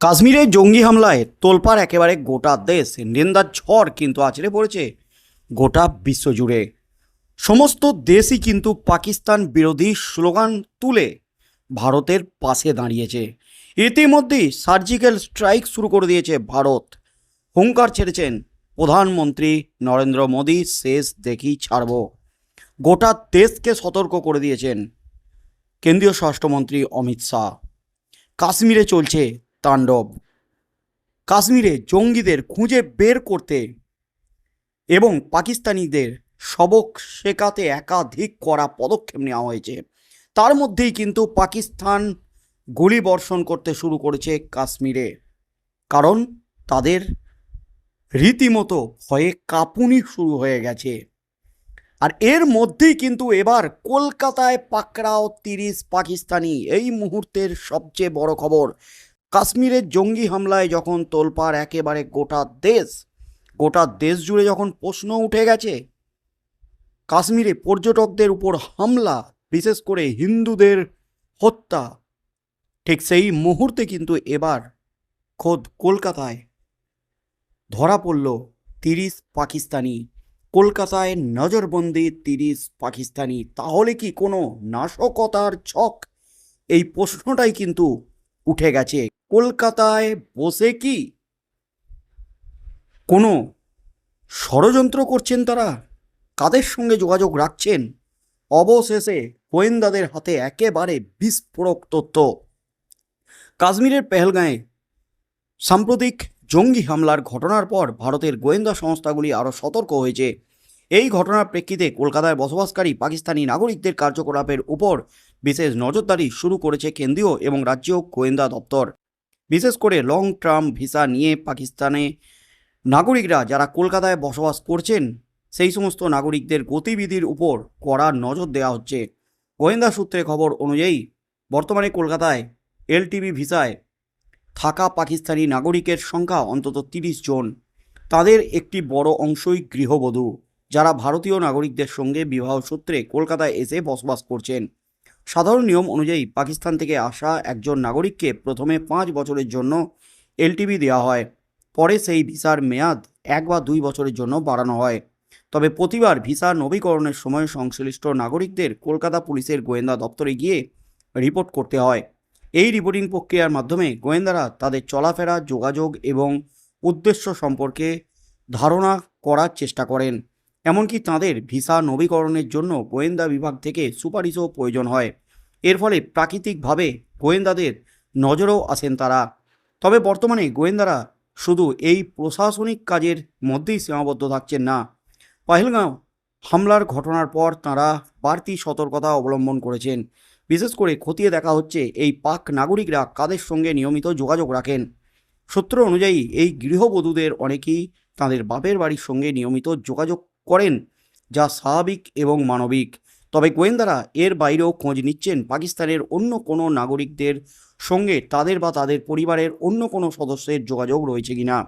কাশ্মীরে জঙ্গি হামলায় তোলপাড় একেবারে গোটা দেশ, নিন্দার ঝড় কিন্তু আছড়ে পড়েছে গোটা বিশ্বজুড়ে। সমস্ত দেশই কিন্তু পাকিস্তান বিরোধী স্লোগান তুলে ভারতের পাশে দাঁড়িয়েছে। ইতিমধ্যেই সার্জিক্যাল স্ট্রাইক শুরু করে দিয়েছে ভারত। হুঙ্কার ছেড়েছেন প্রধানমন্ত্রী নরেন্দ্র মোদী, শেষ দেখি ছাড়ব। গোটা দেশকে সতর্ক করে দিয়েছেন কেন্দ্রীয় স্বরাষ্ট্রমন্ত্রী অমিত শাহ। কাশ্মীরে চলছে তাণ্ডব। কাশ্মীরে জঙ্গিদের খুঁজে বের করতে এবং পাকিস্তানিদের সবক শেখাতে একাধিক করা পদক্ষেপ নেওয়া হয়েছে। তার মধ্যেই কিন্তু পাকিস্তান গুলি বর্ষণ করতে শুরু করেছে কাশ্মীরে। কারণ তাদের রীতিমতো ভয়ে কাঁপুনি শুরু হয়ে গেছে। আর এর মধ্যেই কিন্তু এবার কলকাতায় পাকড়াও তিরিশ পাকিস্তানি। এই মুহূর্তের সবচেয়ে বড় খবর কাশ্মীরের জঙ্গি হামলায় যখন তোলপাড় একেবারে গোটা দেশ গোটা দেশ জুড়ে যখন প্রশ্ন উঠে গেছে, কাশ্মীরে পর্যটকদের উপর হামলা, বিশেষ করে হিন্দুদের হত্যা, ঠিক সেই মুহূর্তে কিন্তু এবার খোদ কলকাতায় ধরা পড়ল তিরিশ পাকিস্তানি। কলকাতায় নজরবন্দি তিরিশ পাকিস্তানি। তাহলে কি কোনো নাশকতার ছক? এই প্রশ্নটাই কিন্তু উঠে গেছে। কলকাতায় বসে কি? কোনো ষড়যন্ত্র করছেন তারা? কাদের সঙ্গে যোগাযোগ রাখছেন? অবশেষে গোয়েন্দাদের হাতে একেবারে বিস্ফোরক তথ্য। কাশ্মীরের পেহেলগাঁয়ে সাম্প্রতিক জঙ্গি হামলার ঘটনার পর ভারতের গোয়েন্দা সংস্থাগুলি আরও সতর্ক হয়েছে। এই ঘটনার প্রেক্ষিতে কলকাতায় বসবাসকারী পাকিস্তানি নাগরিকদের কার্যকলাপের উপর বিশেষ নজরদারি শুরু করেছে কেন্দ্রীয় এবং রাজ্য গোয়েন্দা দপ্তর। বিশেষ করে লং টার্ম ভিসা নিয়ে পাকিস্তানে নাগরিকরা যারা কলকাতায় বসবাস করছেন, সেই সমস্ত নাগরিকদের গতিবিধির উপর কড়া নজর দেওয়া হচ্ছে। গোয়েন্দা সূত্রে খবর অনুযায়ী, বর্তমানে কলকাতায় এলটিবি ভিসায় থাকা পাকিস্তানি নাগরিকের সংখ্যা অন্তত তিরিশ জন। তাদের একটি বড় অংশই গৃহবধূ, যারা ভারতীয় নাগরিকদের সঙ্গে বিবাহ সূত্রে কলকাতায় এসে বসবাস করছেন। সাধারণ নিয়ম অনুযায়ী পাকিস্তান থেকে আসা একজন নাগরিককে প্রথমে পাঁচ বছরের জন্য এলটিবি দেওয়া হয়। পরে সেই ভিসার মেয়াদ এক বা দুই বছরের জন্য বাড়ানো হয়। তবে প্রতিবার ভিসা নবীকরণের সময় সংশ্লিষ্ট নাগরিকদের কলকাতা পুলিশের গোয়েন্দা দপ্তরে গিয়ে রিপোর্ট করতে হয়। এই রিপোর্টিং প্রক্রিয়ার মাধ্যমে গোয়েন্দারা তাদের চলাফেরা, যোগাযোগ এবং উদ্দেশ্য সম্পর্কে ধারণা করার চেষ্টা করেন। এমনকি তাদের ভিসা নবীকরণের জন্য গোয়েন্দা বিভাগ থেকে সুপারিশও প্রয়োজন হয়। এর ফলে প্রাকৃতিকভাবে গোয়েন্দাদের নজরেও আসেন তারা। তবে বর্তমানে গোয়েন্দারা শুধু এই প্রশাসনিক কাজের মধ্যেই সীমাবদ্ধ থাকছেন না। পাহেলগাঁও হামলার ঘটনার পর তারা বাড়তি সতর্কতা অবলম্বন করেছেন। বিশেষ করে খতিয়ে দেখা হচ্ছে এই পাক নাগরিকরা কাদের সঙ্গে নিয়মিত যোগাযোগ রাখেন। সূত্র অনুযায়ী এই গৃহবধূদের অনেকেই তাদের বাপের বাড়ির সঙ্গে নিয়মিত যোগাযোগ করেন, যা স্বাভাবিক এবং মানবিক। তবে গোয়েন্দারা এর বাইরেও খোঁজ নিচ্ছেন পাকিস্তানের অন্য কোনো নাগরিকদের সঙ্গে তাদের বা তাদের পরিবারের অন্য কোনো সদস্যের যোগাযোগ রয়েছে কিনা।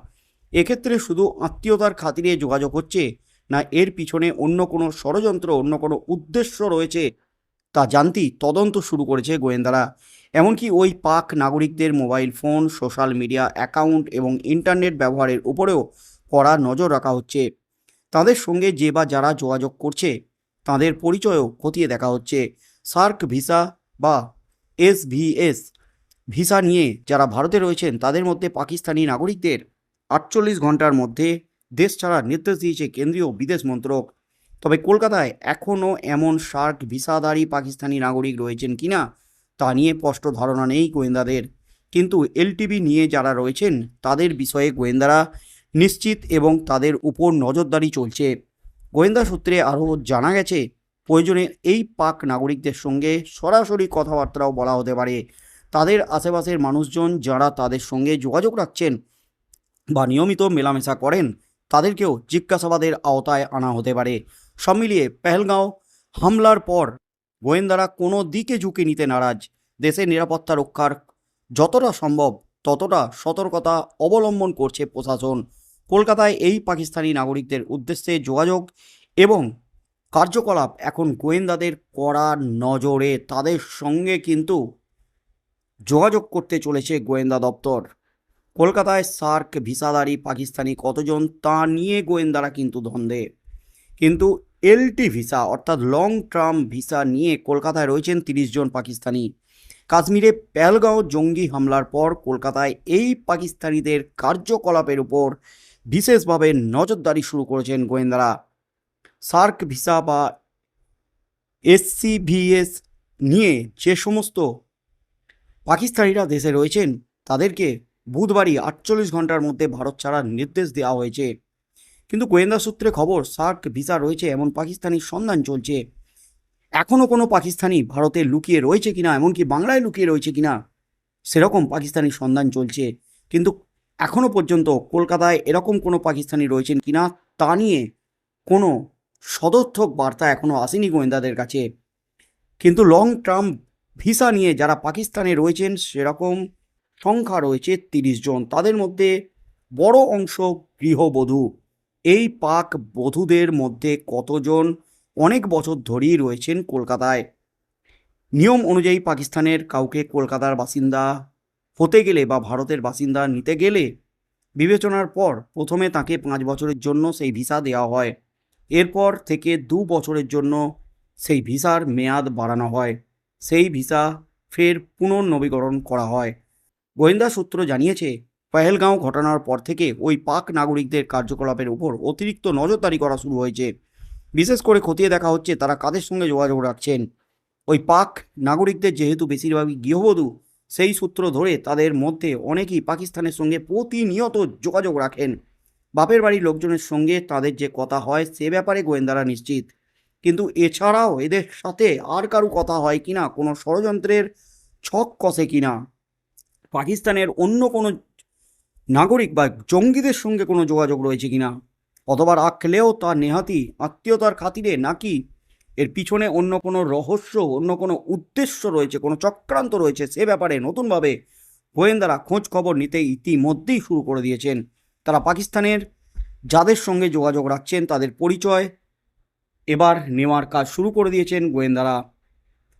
এক্ষেত্রে শুধু আত্মীয়তার খাতিরে যোগাযোগ হচ্ছে না, এর পিছনে অন্য কোনো ষড়যন্ত্র, অন্য কোনো উদ্দেশ্য রয়েছে তা জানতেই তদন্ত শুরু করেছে গোয়েন্দারা। এমনকি ওই পাক নাগরিকদের mobile phone, social media account এবং ইন্টারনেট ব্যবহারের উপরেও কড়া নজর রাখা হচ্ছে। তাদের সঙ্গে যে বা যারা যোগাযোগ করছে, তাদের পরিচয়ও খতিয়ে দেখা হচ্ছে। সার্ক ভিসা বা এসভিএস ভিসা নিয়ে যারা ভারতে রয়েছেন, তাদের মধ্যে পাকিস্তানি নাগরিকদের আটচল্লিশ ঘণ্টার মধ্যে দেশ ছাড়ার নির্দেশ দিয়েছে কেন্দ্রীয় বিদেশ মন্ত্রক। তবে কলকাতায় এখনও এমন সার্ক ভিসাধারী পাকিস্তানি নাগরিক রয়েছেন কিনা, তা নিয়ে স্পষ্ট ধারণা নেই গোয়েন্দাদের। কিন্তু এলটিবি নিয়ে যারা রয়েছেন, তাদের বিষয়ে গোয়েন্দারা নিশ্চিত এবং তাদের উপর নজরদারি চলছে। গোয়েন্দা সূত্রে আরও জানা গেছে, প্রয়োজনে এই পাক নাগরিকদের সঙ্গে সরাসরি কথাবার্তাও বলা হতে পারে। তাদের আশেপাশের মানুষজন যারা তাদের সঙ্গে যোগাযোগ রাখছেন বা নিয়মিত মেলামেশা করেন, তাদেরকেও জিজ্ঞাসাবাদের আওতায় আনা হতে পারে। সব মিলিয়ে পেহেলগাঁও হামলার পর গোয়েন্দারা কোনো দিকে ঝুঁকি নিতে নারাজ। দেশের নিরাপত্তা রক্ষার যতটা সম্ভব ততটা সতর্কতা অবলম্বন করছে প্রশাসন। কলকাতায় এই পাকিস্তানি নাগরিকদের উদ্দেশ্যে যোগাযোগ এবং কার্যকলাপ এখন গোয়েন্দাদের কড়া নজরে। তাদের সঙ্গে কিন্তু যোগাযোগ করতে চলেছে গোয়েন্দা দপ্তর। কলকাতায় সার্ক ভিসাদারি পাকিস্তানি কতজন তা নিয়ে গোয়েন্দারা কিন্তু ধন্দে কিন্তু এলটি ভিসা অর্থাৎ লং টার্ম ভিসা নিয়ে কলকাতায় রয়েছেন তিরিশ জন পাকিস্তানি। কাশ্মীরে পেলগাঁও জঙ্গি হামলার পর কলকাতায় এই পাকিস্তানিদের কার্যকলাপের উপর বিশেষভাবে নজরদারি শুরু করেছেন গোয়েন্দারা। সার্ক ভিসা বা এসসিভিএস নিয়ে যে সমস্ত পাকিস্তানিরা দেশে রয়েছেন, তাদেরকে বুধবারই আটচল্লিশ ঘণ্টার মধ্যে ভারত ছাড়ার নির্দেশ দেওয়া হয়েছে। কিন্তু গোয়েন্দা সূত্রে খবর, সার্ক ভিসা রয়েছে এমন পাকিস্তানির সন্ধান চলছে। এখনও কোনো পাকিস্তানি ভারতে লুকিয়ে রয়েছে কিনা, এমনকি বাংলায় লুকিয়ে রয়েছে কিনা, সেরকম পাকিস্তানি সন্ধান চলছে। কিন্তু এখনও পর্যন্ত কলকাতায় এরকম কোনো পাকিস্তানি রয়েছেন কিনা তা নিয়ে কোনো সদর্থক বার্তা এখনও আসেনি গোয়েন্দাদের কাছে। কিন্তু লং টার্ম ভিসা নিয়ে যারা পাকিস্তানে রয়েছেন, সেরকম সংখ্যা রয়েছে তিরিশ জন। তাদের মধ্যে বড় অংশ গৃহবধূ। এই পাক বধূদের মধ্যে কতজন অনেক বছর ধরেই রয়েছেন কলকাতায়? নিয়ম অনুযায়ী পাকিস্তানের কাউকে কলকাতার বাসিন্দা হতে গেলে বা ভারতের বাসিন্দা নিতে গেলে বিবেচনার পর প্রথমে তাকে পাঁচ বছরের জন্য সেই ভিসা দেওয়া হয়। এরপর থেকে দু বছরের জন্য সেই ভিসার মেয়াদ বাড়ানো হয়। সেই ভিসা ফের পুনর্নবীকরণ করা হয়। গোয়েন্দা সূত্র জানিয়েছে, পহেলগাঁও ঘটনার পর থেকে ওই পাক নাগরিকদের কার্যকলাপের উপর অতিরিক্ত নজরদারি করা শুরু হয়েছে। বিশেষ করে খতিয়ে দেখা হচ্ছে, তারা কাদের সঙ্গে যোগাযোগ রাখছেন? ওই পাক নাগরিকদের যেহেতু বেশিরভাগই গৃহবধূ সেই সূত্র ধরে তাদের মধ্যে অনেকেই পাকিস্তানের সঙ্গে প্রতিনিয়ত যোগাযোগ রাখেন। বাপের বাড়ির লোকজনের সঙ্গে তাদের যে কথা হয় সে ব্যাপারে গোয়েন্দারা নিশ্চিত। কিন্তু এছাড়াও এদের সাথে আর কারও কথা হয় কিনা কোনো ষড়যন্ত্রের ছক কষে কিনা পাকিস্তানের অন্য কোনো নাগরিক বা জঙ্গিদের সঙ্গে কোনো যোগাযোগ রয়েছে কিনা অথবা রাখলেও তা নেহাতি আত্মীয়তার খাতিরে নাকি এর পিছনে অন্য কোনো রহস্য, অন্য কোনো উদ্দেশ্য রয়েছে, কোনো চক্রান্ত রয়েছে, সে ব্যাপারে নতুনভাবে গোয়েন্দারা খোঁজ খবর নিতে ইতিমধ্যেই শুরু করে দিয়েছেন। তারা পাকিস্তানের যাদের সঙ্গে যোগাযোগ রাখছেন, তাদের পরিচয় এবার নেওয়ার কাজ শুরু করে দিয়েছেন গোয়েন্দারা।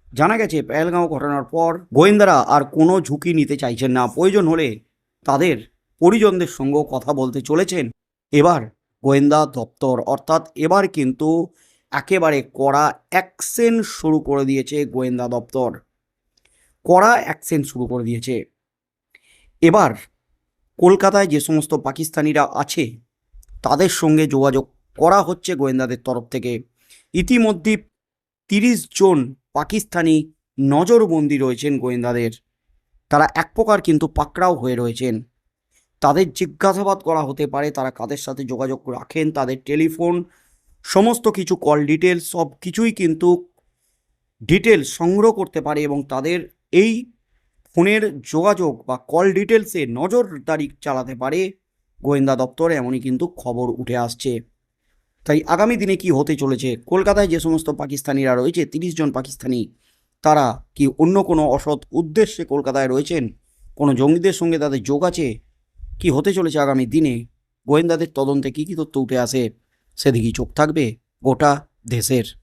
জানা গেছে, পেহেলগাঁও ঘটনার পর গোয়েন্দারা আর কোনো ঝুঁকি নিতে চাইছেন না। প্রয়োজন হলে তাদের পরিজনদের সঙ্গেও কথা বলতে চলেছেন। এবার গোয়েন্দা দপ্তর, অর্থাৎ এবার কিন্তু একেবারে কড়া অ্যাকশন শুরু করে দিয়েছে গোয়েন্দা দপ্তর। কড়া অ্যাকশন শুরু করে দিয়েছে। এবার কলকাতায় যে সমস্ত পাকিস্তানিরা আছে, তাদের সঙ্গে যোগাযোগ করা হচ্ছে গোয়েন্দাদের তরফ থেকে। ইতিমধ্যে তিরিশ জন পাকিস্তানি নজরবন্দি রয়েছেন গোয়েন্দাদের। তারা এক প্রকার কিন্তু পাকড়াও হয়ে রয়েছেন। তাদের জিজ্ঞাসাবাদ করা হতে পারে, তারা কাদের সাথে যোগাযোগ রাখেন, তাদের টেলিফোন সমস্ত কিছু কল ডিটেলস সব কিছুই কিন্তু ডিটেলস সংগ্রহ করতে পারে এবং তাদের এই ফোনের যোগাযোগ বা কল ডিটেলসে নজরদারি চালাতে পারে গোয়েন্দা দপ্তর, এমনই কিন্তু খবর উঠে আসছে। তাই আগামী দিনে কি হতে চলেছে, কলকাতায় যে সমস্ত পাকিস্তানিরা রয়েছে, তিরিশ জন পাকিস্তানি, তারা কি অন্য কোনো অসৎ উদ্দেশ্যে কলকাতায় রয়েছেন? কোনো জঙ্গিদের সঙ্গে তাদের যোগ আছে? কি হতে চলেছে আগামী দিনে? গোয়েন্দাদের তদন্তে কী কী তথ্য উঠে আসে? সেদিকেই চোখ থাকবে গোটা দেশের।